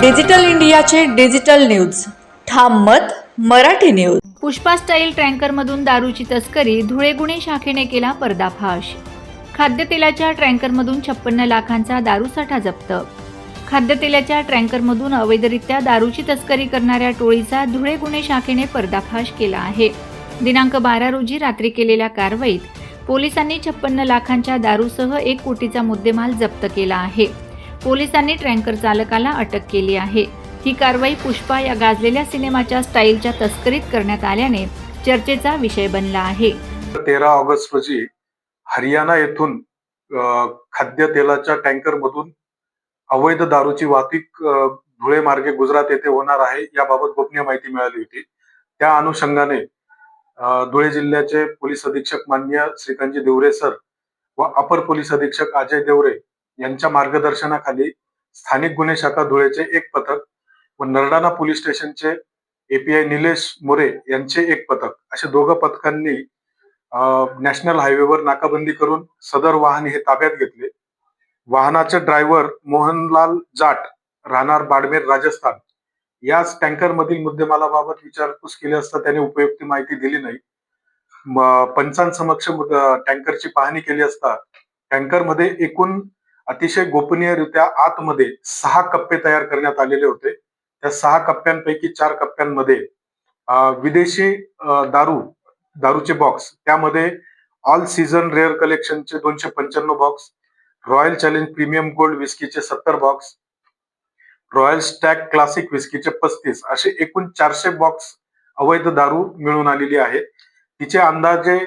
Digital इंडियाचे digital news. ठाम मत मराठी न्यूज. पुष्पा स्टाईल ट्रँकरमधून दारूची तस्करी धुळे गुन्हे शाखेने केला पर्दाफाश. खाद्यतेलाच्या ट्रँकरमधून छप्पन्न लाखांचा दारूसाठा जप्त. खाद्यतेलाच्या ट्रँकरमधून अवैधरित्या दारूची तस्करी करणाऱ्या टोळीचा धुळे गुन्हे शाखेने पर्दाफाश केला आहे. दिनांक बारा रोजी रात्री केलेल्या कारवाईत पोलिसांनी छप्पन्न लाखांच्या दारूसह एक कोटीचा मुद्देमाल जप्त केला आहे. पोलिसांनी टँकर चालकाला अटक केली आहे. ही कारवाई पुष्पा या गाजलेल्या सिनेमाच्या स्टाईलच्या तस्करीत करण्यात आल्याने चर्चेचा विषय बनला आहे. तेरा ऑगस्ट रोजी हरियाणा येथून अ, खाद्यतेलाच्या टँकर मधून अवैध दारूची वाहतूक धुळे मार्गे गुजरात येथे होणार आहे याबाबत गोपनीय माहिती मिळाली होती. त्या अनुषंगाने धुळे जिल्ह्याचे पोलीस अधीक्षक मान्य श्रीकांतजी देवरे सर व अपर पोलीस अधीक्षक अजय देवरे यांच्या मार्गदर्शनाखाली स्थानिक गुन्हे शाखा धुळेचे एक पथक व नरडाणा पोलीस स्टेशनचे एपीआय निलेश मोरे यांचे एक पथक अशा दोघं पथकांनी नॅशनल हायवेवर नाकाबंदी करून सदर वाहन हे ताब्यात घेतले. वाहनाचे ड्रायव्हर मोहनलाल जाट राहणार बाडमेर राजस्थान. याच टँकर मधील मुद्देमालाबाबत विचारपूस केली असता त्याने उपयुक्त माहिती दिली नाही. पंचांसमक्ष टँकरची पाहणी केली असता टँकरमध्ये एकूण अतिशय गोपनीयरित्या आतमध्ये सहा कप्पे तयार करण्यात आलेले होते. त्या सहा कप्प्यांपैकी चार कप्प्यांमध्ये विदेशी दारू दारूचे बॉक्स त्यामध्ये ऑल सीझन रेअर कलेक्शनचे दोनशे पंच्याण्णव box royal challenge premium gold विस्कीचे सत्तर बॉक्स रॉयल स्टॅक क्लासिक विस्कीचे पस्तीस असे एकूण चारशे बॉक्स अवैध दारू मिळून आलेली आहे. तिचे अंदाजे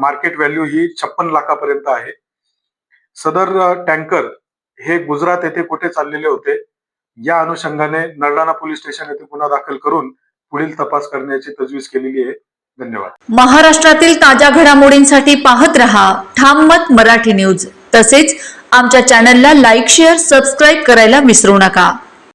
मार्केट व्हॅल्यू ही छप्पन लाखापर्यंत आहे. सदर टँकर हे गुजरात येथे कुठे चाललेले होते? या अनुषंगाने नरडाणा पोलीस स्टेशन येथे गुन्हा दाखल करून पुढील तपास करण्याची तजवीज केलेली आहे. धन्यवाद. महाराष्ट्रातील ताज्या घडामोडींसाठी पाहत रहा ठाम मत मराठी न्यूज. तसेच आमच्या चॅनलला लाईक शेअर सबस्क्राईब करायला विसरू नका.